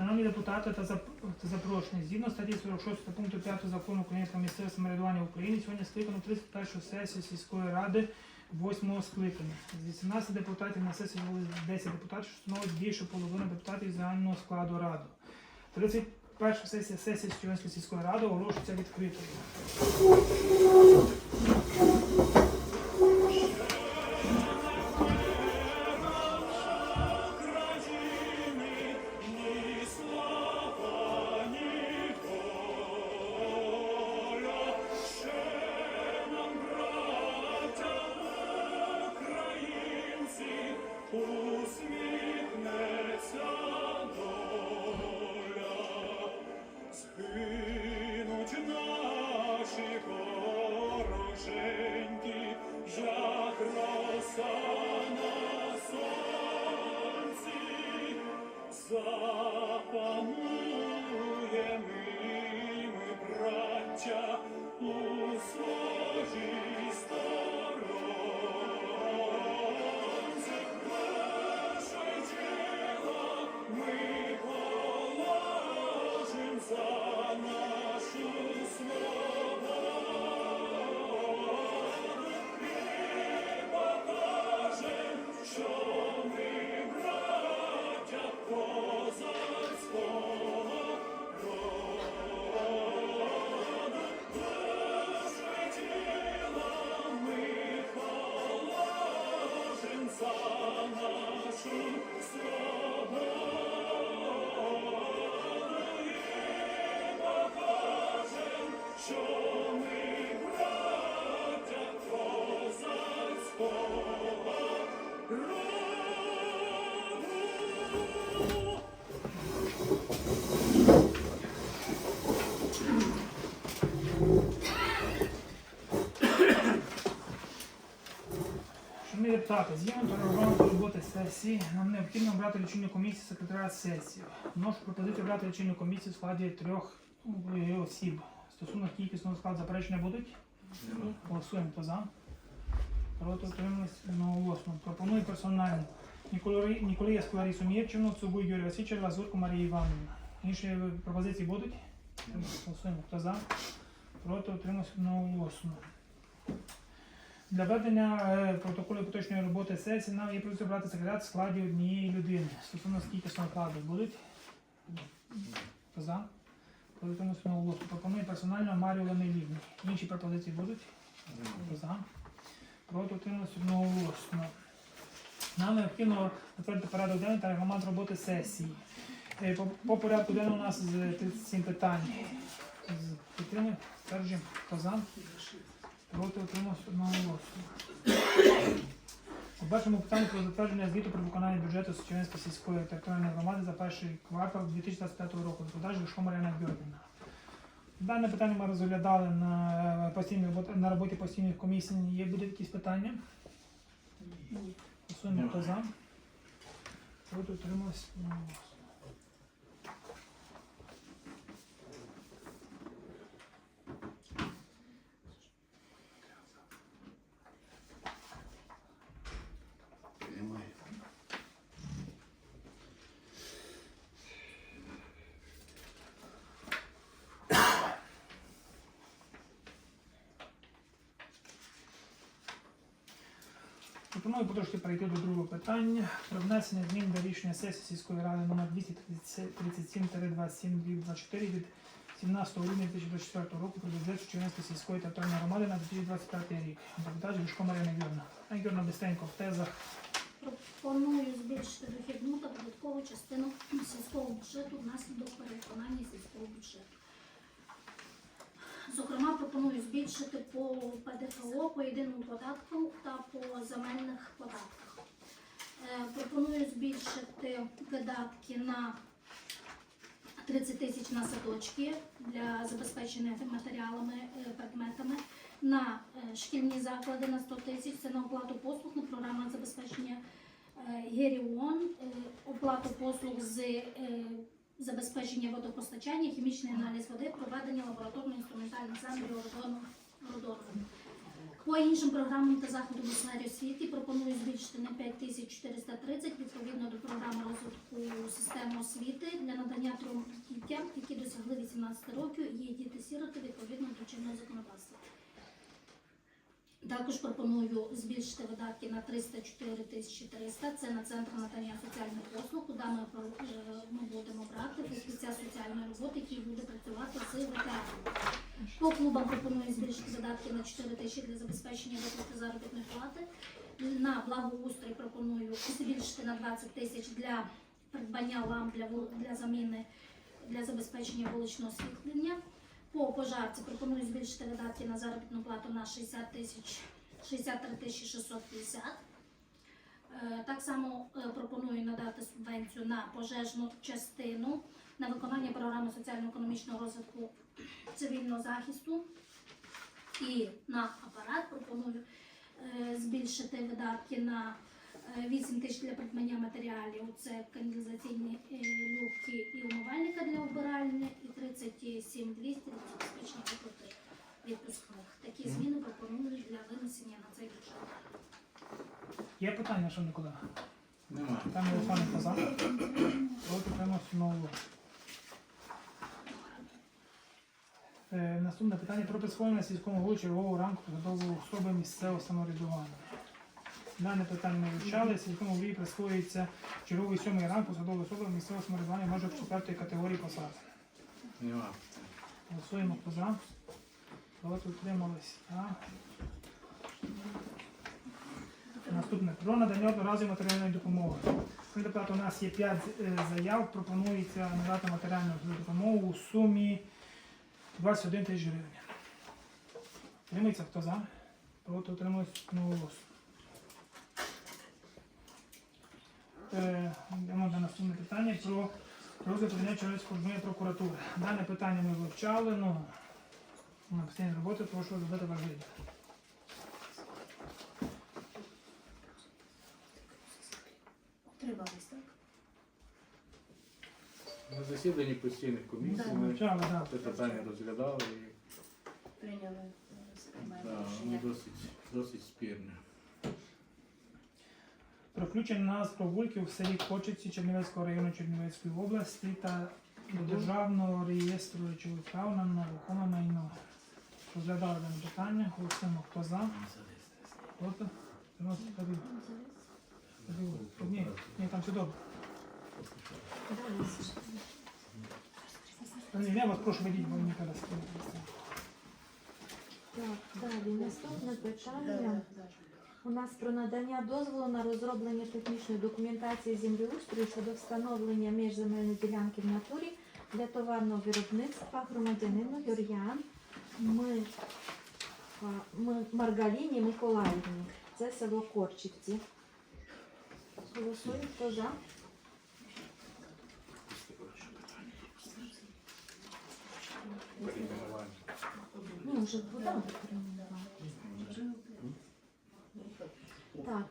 Шановні депутати та запрошені, згідно статті 46 пункту 5 закону України про місцеве самоврядування в Україні, сьогодні скликано 31 сесію сільської ради 8 скликання. З 18 депутатів на сесії були 10 депутатів, що становить більше половини депутатів загального складу ради. 31 сесія сесії Студентської сільської ради оголошується відкритою. Депутати, згідно до роботи сесії, нам необхідно обрати лічильну комісію секретаря сесії. Вношу пропозицію обрати лічильну комісію в складі трьох е, осіб. Стосовно кількісного складу заперечення будуть? Голосуємо хто за. Проти утримались одноголосно. Пропоную персонально. Ніколі- Ніколія Ларису Мірчину, Цугу Юрія Васильовича, Лазурку Марії Іванівна. Інші пропозиції будуть? Голосуємо хто за. Проти утримались одноголосно. Для ведення е, протоколу поточної роботи сесії нам є пропозиція брати секретар в складі однієї людини. Стосовно скількісного складу будуть? За? Повідомимо голосу. Пропоную персонально Марію Ланелівну. Інші пропозиції будуть? За? Проти утрималось одноголосно. Нам необхідно затвердити порядок денний та регламент роботи сесії. Е, По, по порядку денному у нас з 37 питань. Підтримуємо? Стверджуємо. Хто Проти утримався одноголосно. У першому питанні про затвердження звіту про виконання бюджету Січовенської сільської територіальної громади за перший квартал 2025 року. Доповідач Вишко Мар'яна Бьордіна. Дане питання ми розглядали на, е, постійній на роботі постійних комісій. Є буде якісь питання? Голосуємо, хто за. Проти утримався одноголосно. Немає. Пропоную потрошки перейти до другого питання про внесення змін до рішення сесії сільської ради номер 237-27-24 від 17 грудня 2024 року про бюджет Чернівської сільської територіальної громади на 2025 рік. Доповідач Вишко Марина Юрна. Юрна Бестенько в тезах. Пропоную збільшити дохідну та податкову частину сільського бюджету внаслідок перевиконання сільського бюджету. Пропоную збільшити по ПДФО, по єдиному податку та по земельних податках. Е, Пропоную збільшити видатки на 30 тисяч на садочки для забезпечення матеріалами, е, предметами, на е, шкільні заклади на 100 тисяч, це на оплату послуг, на програмне забезпечення Геріон, оплату послуг з забезпечення водопостачання, хімічний аналіз води, проведення лабораторно-інструментальних замірів родону. По іншим програмам та заходам у сфері освіти пропоную збільшити на 5430 відповідно до програми розвитку системи освіти для надання трьом дітям, які досягли 18 років, є діти-сіроти відповідно до чинного законодавства. Також пропоную збільшити видатки на 304 тисячі 300. Це на центр надання соціальних послуг, куди ми, е, ми будемо брати фахівця соціальної роботи, який буде працювати з ветеранами. По клубам пропоную збільшити видатки на 4 тисячі для забезпечення виплати заробітної плати. На благоустрій пропоную збільшити на 20 тисяч для придбання ламп для, для заміни для забезпечення вуличного освітлення. По пожарці пропоную збільшити видатки на заробітну плату на 60 тисяч 63 тисячі 650. Е, Так само е, пропоную надати субвенцію на пожежну частину на виконання програми соціально-економічного розвитку цивільного захисту. І на апарат пропоную е, збільшити видатки на 8 тисяч для придбання матеріалів. Це каналізаційні е, люки і умивальника для обиральні, і 37 200 для забезпечення виплати відпускних. Такі зміни пропоную для винесення на цей бюджет. Є питання, що нікуди? Немає. Там Олександр Казан. Проти утримався знову. Е, наступне питання про присвоєння сільському голові чергового ранку посадової особи місцевого самоврядування. Дане питання ми вивчали. Сільському голові присвоюється черговий сьомий ранг посадової особи місцевого самоврядування може в четвертої категорії посад. Нема. Голосуємо хто за. Проти утримались. Так. Наступне. Про надання одноразової матеріальної допомоги. Депутат, у нас є 5 заяв. Пропонується надати матеріальну допомогу у сумі 21 тисяч гривень. Тримається хто за? Проти утримується голос. Е, Йдемо до наступне питання про розгляд подання Чернівської прокуратури. Дане питання ми вивчали, ну, на постійній роботі прошу зробити важливо. Тривалість, так? На засіданні постійних комісій Да. ми Вивчали, так. це питання розглядали і Прийняли зараз да, воно досить, досить спірне. Про включення назв прогульків в селі Кочиці Чернівецького району Чернівецької області та до державного реєстру речових прав на нерухоме майно. Розглядали дане питання, голосуємо хто за, проти. Ні, ні, там все добре. Та я вас прошу ведіть, бо мені зараз. Так, далі наступне питання. У нас про надання дозволу на розроблення технічної документації землеустрою щодо встановлення між земельної ділянки в натурі для товарного виробництва громадянину Юр'ян Маргаліні Миколаївні. Це село Корчівці. Голосуємо, хто за? Ні, вже подали Так.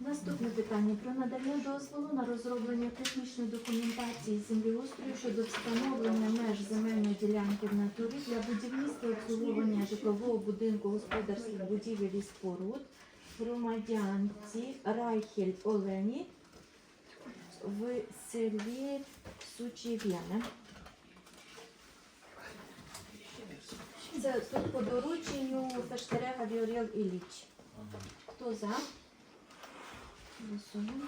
Наступне питання про надання дозволу на розроблення технічної документації землеустрою щодо встановлення меж земельної ділянки в натурі для будівництва обслуговування житлового будинку господарських будівель і споруд громадянці Райхель Олені в селі Сучів'яне. Це тут по дорученню Фештерега Віоріл Ілліч. Хто за? Голосуємо.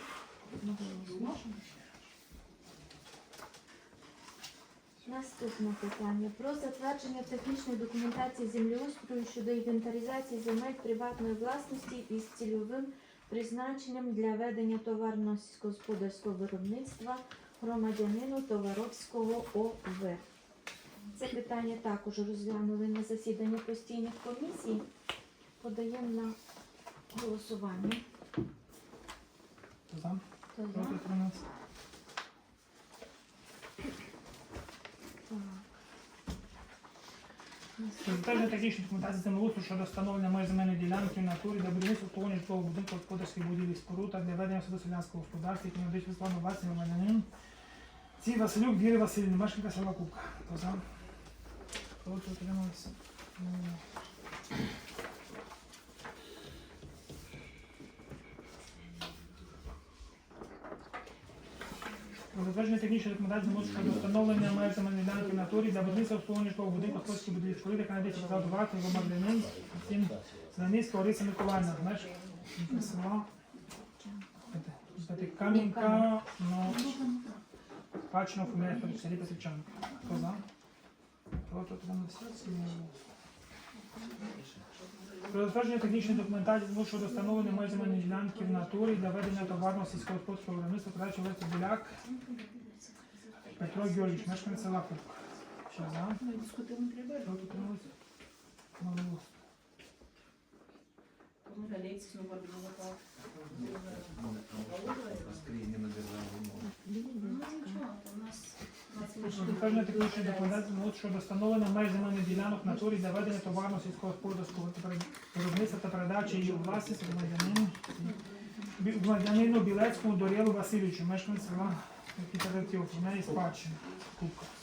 Наступне питання про затвердження технічної документації землеустрою щодо інвентаризації земель приватної власності із цільовим призначенням для ведення товарного сільськогосподарського виробництва громадянину Товаровського ОВ. Це питання також розглянули на засіданні постійних комісій. Подаємо на голосування. За? Хто за? Проти утримався. Так. Затвердження технічної документації землеустрою щодо встановлення меж земельної ділянки в натурі для будівництва обслуговування житлового будинку господарських будівлі споруд та для ведення селянського господарства, які надають безплатно власні громадянин. Ці Василюк Віри Васильівни, мешканка села Кубка. Хто за? Проти утрималися. Про затвердження технічної документації може щодо встановлення меж земельної ділянки в натурі для будівництва обслуговування житлового будинку Польської будівлі яка надається позаду варти громадянин Сім Зеленицька Ориса Миколаївна, меж села Кам'янка, ну, Пачно Фумія в селі Петричанка. Хто за? Проти отримали всі? Про затвердження технічної документації зму щодо встановлення меж земельної ділянки в натурі для ведення товарного сільськогосподарського виробництва передачі вулиці Буляк Петро Георгійович, мешканець села Кубка. Що за? Проти отримали? Одноголосно. Тому галейці знову Про технічної документації зму щодо встановлення ділянок в натурі для ведення товарного сільськогосподарського виробництва та передачі її у власність громадянину громадянину Білецькому Дорєлу Васильовичу, мешканець села Кітаратів, в неї спадщина. Кубка.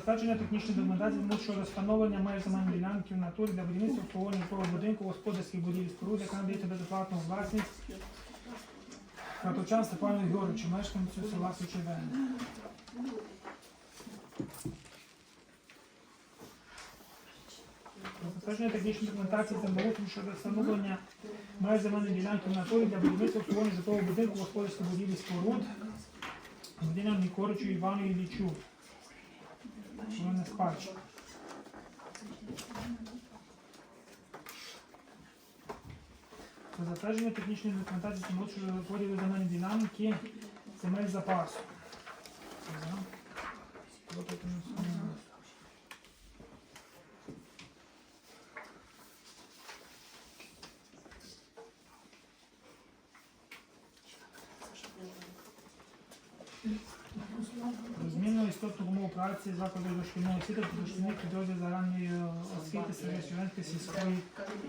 Затвердження технічної документації щодо встановлення меж земельної ділянки в натурі для будівництва обслуговування будинку, господарських будівель споруд, яка надається безоплатно у власність Кратовчан Степану Георгійовичу, мешканцю села Сучевени. Про затвердження технічної документації землеустрою щодо встановлення меж земельної ділянки в натурі для будівництва обслуговування житлового будинку, господарських будівель споруд, громадянам Нікоричу Івану Іллічу. Воно не спадщина. Про затвердження технічної документації тому щодо поділу земельної динаміки земель запасу. За. Проти утримались? Про зміну істотних умов праці закладу дошкільної освіти та дошкільних підрозділів загальної освіти Середської сільської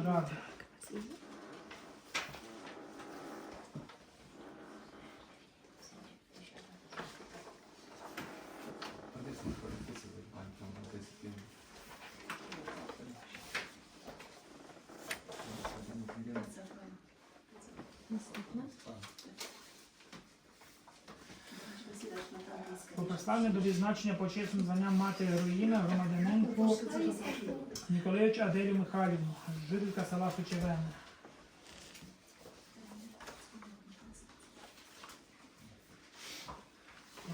ради. Про представлення до відзначення почесним званням мати героїна громадянинку Ніколаївич Аделю Михайлівну, жителька села Сучевене.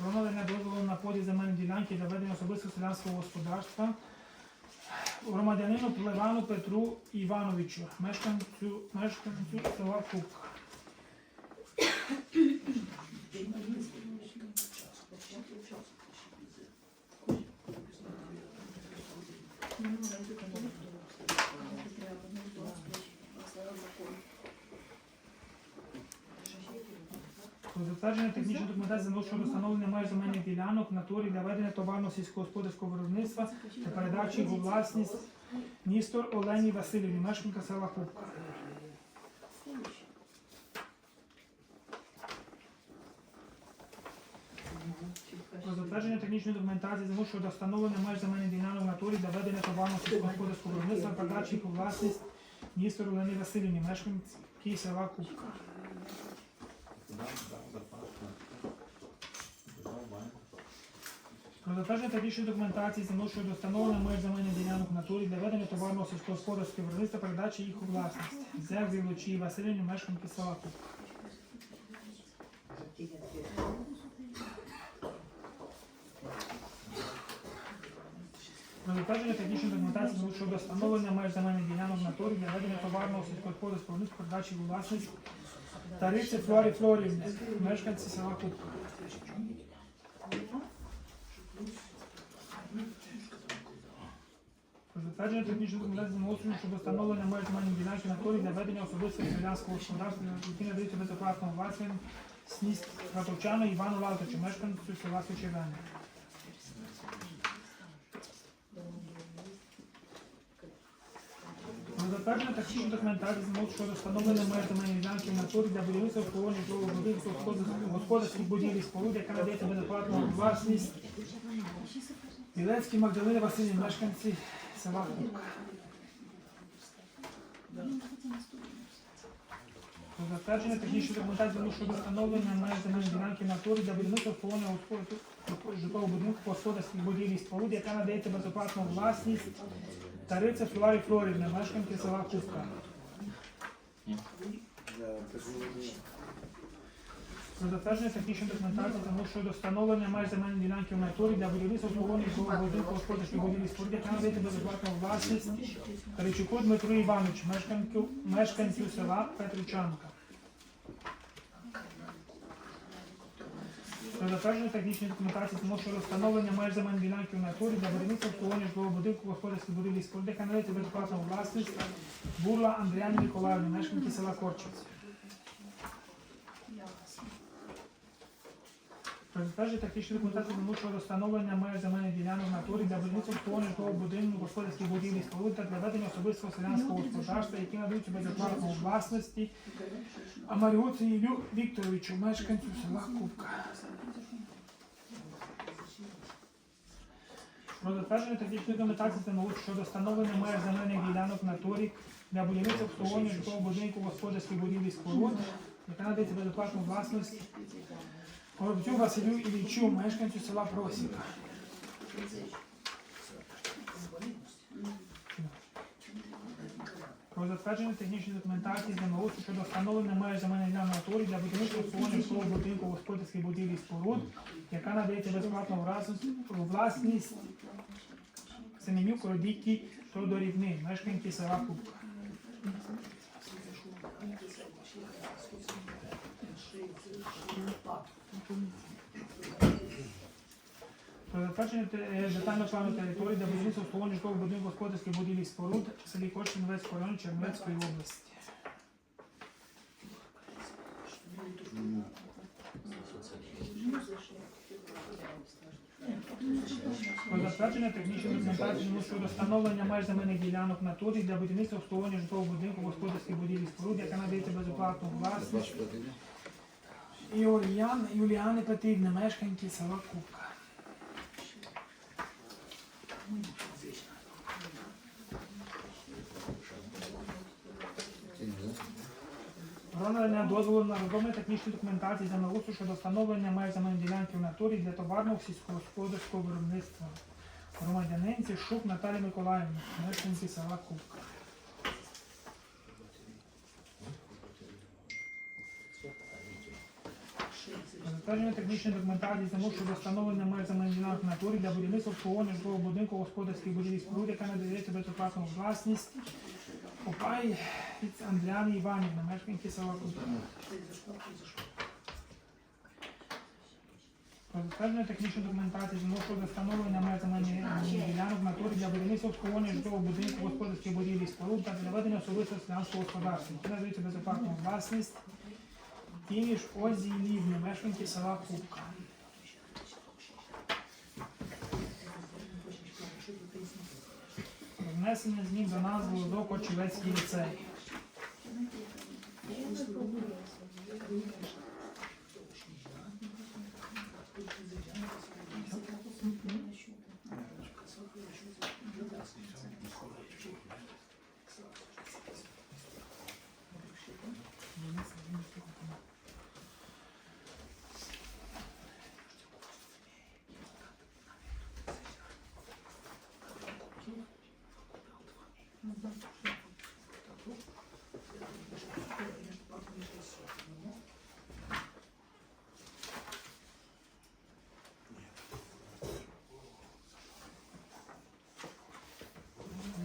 Про надання дозволу на поділ земельної ділянки для ведення особистого селянського господарства громадянину Плевану Петру Івановичу, мешканцю, мешканцю села Кубка. Про затвердження технічної документації землею щодо встановлення меж земельних ділянок в натурі для ведення товарного сільськогосподарського виробництва та передачі у власність Ністор Олені Васильівні, мешканка села Кубка. Про затвердження технічної документації землею щодо встановлення меж земельних ділянок в натурі для ведення товарного сільськогосподарського виробництва та передачі у власність Ністор Олені Васильівні, мешканки села Кубка. Про затвердження технічної документації землею щодо встановлення меж земельних ділянок в натурі для ведення товарного сільськогосподарського виробництва передачі їх у власність. Зерзі Лучі Васильівні, мешканки села Кубка. Про затвердження технічної документації землею щодо встановлення меж земельних ділянок натурі для ведення товарного сільськогосподарського виробництва передачі у власність Тариці Флорі Флорівні, мешканці села Кубка. Про затвердження технічної документації землеустрою щодо встановлення меж земельної ділянки на території для ведення особистого селянського господарства, які надається безоплатно власним сність Ратовчану Івану Лавтовичу, мешканцю села. Про затвердження технічної документації змог щодо встановлення меж земельної ділянки для будівництва обслуговування житлового будинку господарських- будівлі споруд, яка надається безоплатно власність Білецькій Магдалини Васильівні, мешканці села Кубка. Про затвердження технічної документації щодо встановлення меж земельної ділянки натурі для будівництва обслуговування житлового будинку господарських будівлі споруд, яка надається безоплатно у власність Тариця Флорі Флорівна, мешканки села Кубка. Про затвердження технічної документації щодо встановлення меж земельної ділянки в натурі для будівництва житлового будинку господарських будівлі і споруд, яка надається безоплатно власність Таричуку Дмитру Івановичу, мешканцю, мешканцю села Петричанка. Про затвердження технічної документації тому щодо встановлення меж земельної ділянки в натурі для будівництва житлового будинку господарських будівлі і споруд, яка надається безоплатно власність Бурла Андріані Миколаївні, мешканки села Корчиці. Про затвердження технічної документації встановлення меж земельних ділянок натурі для будівництва житлового будинку господарських будівлі споруд та для ведення особистого селянського господарства, які надаються безоплатно у власності Амаріоцу Іллю Вікторовичу, мешканцю села Кубка. Про затвердження технічної документації становить щодо встановлення меж земельних ділянок натурі для будівництва обслуговування житлового будинку господарських будівлі споруд, яка надається безоплатно у власність Горобцю Василю Іллічу, мешканцю села Просіка. Про затвердження технічної документації землеустрою щодо встановлення меж земельних ділянок для будівництва житлового будинку господарських будівлі споруд, яка надається безоплатно у власність- Семенюк Родікі Тодорівни, мешканці села Кубка. Затвердження те- е, детального плану території для будівництва обслуговування житлового будинку господарських будівлі споруд в селі Кошкін-Вецького району Чернівецької області. Про затвердження технічної документації ну, щодо встановлення меж земельних ділянок в натурі для будівництва обслуговування житлового будинку господарських будівлі споруд, яка надається безоплатно власність Іоріян Юліани Петрівни, мешканки села Кубка. Про дозволу на розроблення технічної документації землеустрою щодо встановлення меж земельної ділянки в натурі для товарного сільськогосподарського виробництва. Громадянинці Шук Наталі Миколаївні, мешканці села Кубка. Про Затвердження технічної документації замов щодо встановлення меж земельних ділянок в натурі для будівництва обслуговування житлового будинку господарських будівлі споруд, яка надається безоплатно у власність. Попай від Андріани Іванівни, мешканки села Кубка. Про технічної документації замов щодо встановлення меж ділянок в натурі для будівництва обслуговування житлового будинку господарських будівлі споруд та для ведення особистого селянського господарства, які надається безоплатно у власність. Тіміш Озі Лівні, мешканці села Кубка. Внесення змін до назви до Кочівецький ліцей.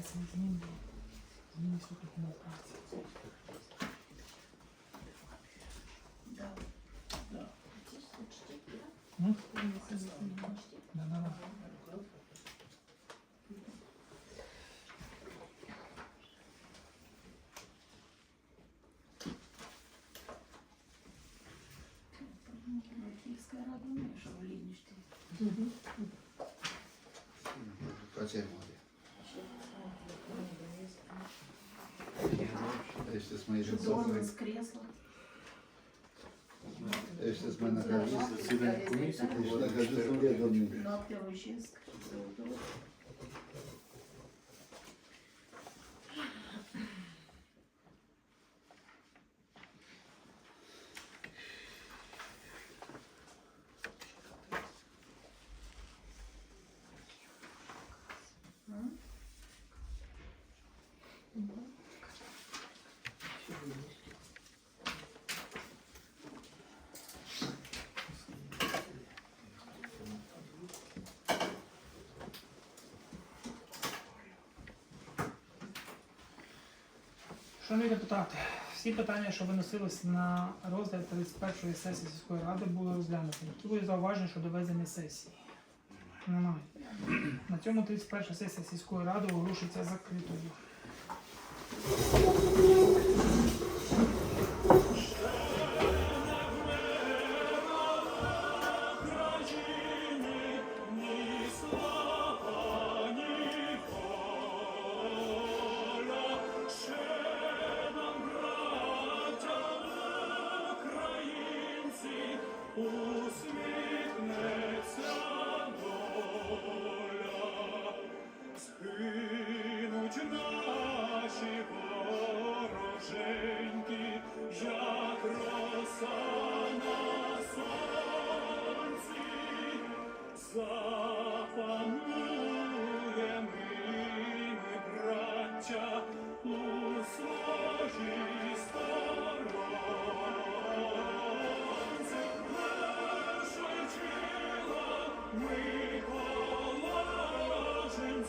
Внесення змін до зміни статуту праці. М? esta semana a gente sofre. Esta semana realiza-se o comício. Esta realização é a domingo. Шановні депутати, всі питання, що виносились на розгляд 31-ї сесії сільської ради, були розглянуті. Які були зауваження щодо ведення сесії? Немає. На цьому 31 сесія сільської ради оголошується закритою.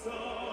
song.